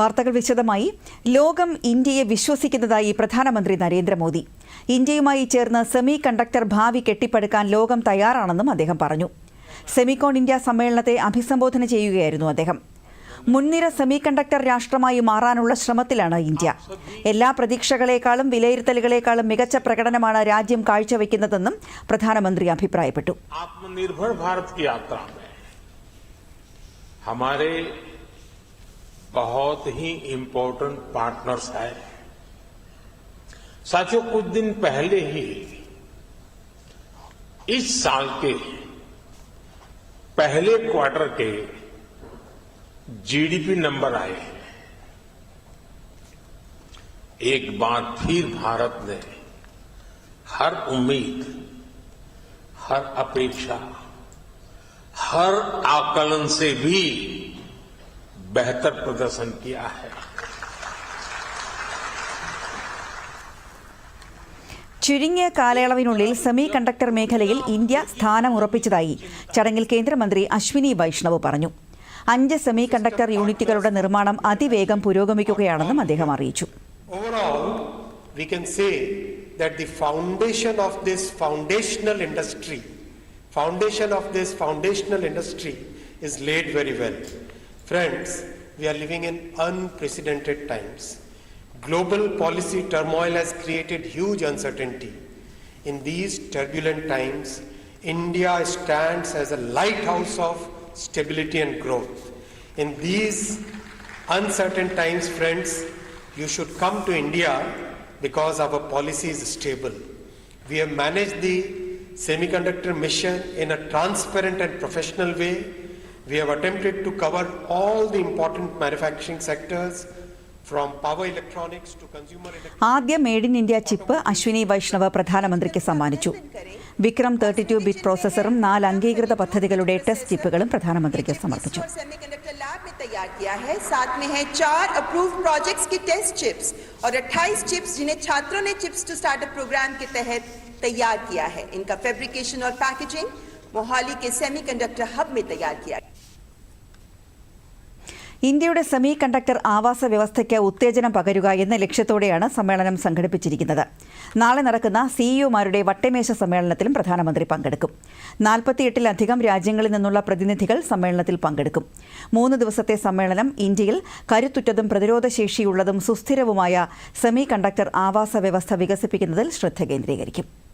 വാർത്തകൾ വിശദമായി. ലോകം ഇന്ത്യയെ വിശ്വസിക്കുന്നതായി പ്രധാനമന്ത്രി നരേന്ദ്രമോദി. ഇന്ത്യയുമായി ചേർന്ന് സെമി കണ്ടക്ടർ ഭാവി കെട്ടിപ്പടുക്കാൻ ലോകം തയ്യാറാണെന്നും അദ്ദേഹം പറഞ്ഞു. സെമിക്കോൺ ഇന്ത്യ സമ്മേളനത്തെ അഭിസംബോധന ചെയ്യുകയായിരുന്നു അദ്ദേഹം. മുൻനിര സെമി കണ്ടക്ടർ രാഷ്ട്രമായി മാറാനുള്ള ശ്രമത്തിലാണ് ഇന്ത്യ. എല്ലാ പ്രതീക്ഷകളെക്കാളും വിലയിരുത്തലുകളെക്കാളും മികച്ച പ്രകടനമാണ് രാജ്യം കാഴ്ചവെക്കുന്നതെന്നും പ്രധാനമന്ത്രി അഭിപ്രായപ്പെട്ടു. ആത്മനിർഭർ ഭാരത് बहुत ही इम्पोर्टेंट पार्टनर्स हैं। साथियों, कुछ दिन पहले ही, इस साल के पहले क्वार्टर के जीडीपी नंबर आए हैं। एक बार फिर भारत ने हर उम्मीद, हर अपेक्षा, हर आकलन से भी बेहतर प्रदर्शन किया है ചുരുങ്ങിയ കാലയളവിനുള്ളിൽ സെമി കണ്ടക്ടർ മേഖലയിൽ ഇന്ത്യ സ്ഥാനം ഉറപ്പിച്ചതായി ചടങ്ങിൽ കേന്ദ്രമന്ത്രി അശ്വിനി വൈഷ്ണവ് പറഞ്ഞു അഞ്ച് സെമി കണ്ടക്ടർ യൂണിറ്റുകളുടെ നിർമ്മാണം അതിവേഗം പുരോഗമിക്കുകയാണെന്നും അദ്ദേഹം അറിയിച്ചു Overall, we can say that the foundation of this foundational industry, foundation of this foundational industry is laid very well. Friends, we are living in unprecedented times. Global policy turmoil has created huge uncertainty. In these turbulent times, India stands as a lighthouse of stability and growth. In these uncertain times, friends, you should come to India because our policy is stable. We have managed the semiconductor mission in a transparent and professional way. We have attempted to cover all the important manufacturing sectors from power electronics to consumer electronics. ആദ്യ made in India chip Ashwini Vaishnaw പ്രധാനമന്ത്രിക്ക് സമ്മാനിച്ചു Vikram thirty two bit പ്രോസസറും നാല് അംഗീകൃത പദ്ധതികളുടെ test ചിപ്പുകളും പ്രധാനമന്ത്രിക്ക് സമർപ്പിച്ചു और सेमीकंडक्टर लैब में तैयार किया है साथ में है चार अप्रूव्ड प्रोजेक्ट्स की टेस्ट चिप्स और 28 चिप्स जिन्हें छात्रों ने चिप्स टू स्टार्टअप प्रोग्राम के तहत तैयार किया है इनका फैब्रिकेशन और पैकेजिंग मोहाली के सेमीकंडक्टर हब में तैयार किया गया ഇന്ത്യയുടെ സെമി കണ്ടക്ടർ ആവാസ വ്യവസ്ഥയ്ക്ക് ഉത്തേജനം പകരുക എന്ന ലക്ഷ്യത്തോടെയാണ് സമ്മേളനം സംഘടിപ്പിച്ചിരിക്കുന്നത്. നാളെ നടക്കുന്ന സിഇഒമാരുടെ വട്ടമേശ സമ്മേളനത്തിലും പ്രധാനമന്ത്രി പങ്കെടുക്കും. നാൽപ്പത്തിയെട്ടിലധികം രാജ്യങ്ങളിൽ നിന്നുള്ള പ്രതിനിധികൾ സമ്മേളനത്തിൽ പങ്കെടുക്കും. മൂന്ന് ദിവസത്തെ സമ്മേളനം ഇന്ത്യയിൽ കരുത്തുറ്റതും പ്രതിരോധശേഷിയുള്ളതും സുസ്ഥിരവുമായ സെമി കണ്ടക്ടർ ആവാസ വ്യവസ്ഥ വികസിപ്പിക്കുന്നതിൽ ശ്രദ്ധ കേന്ദ്രീകരിക്കും.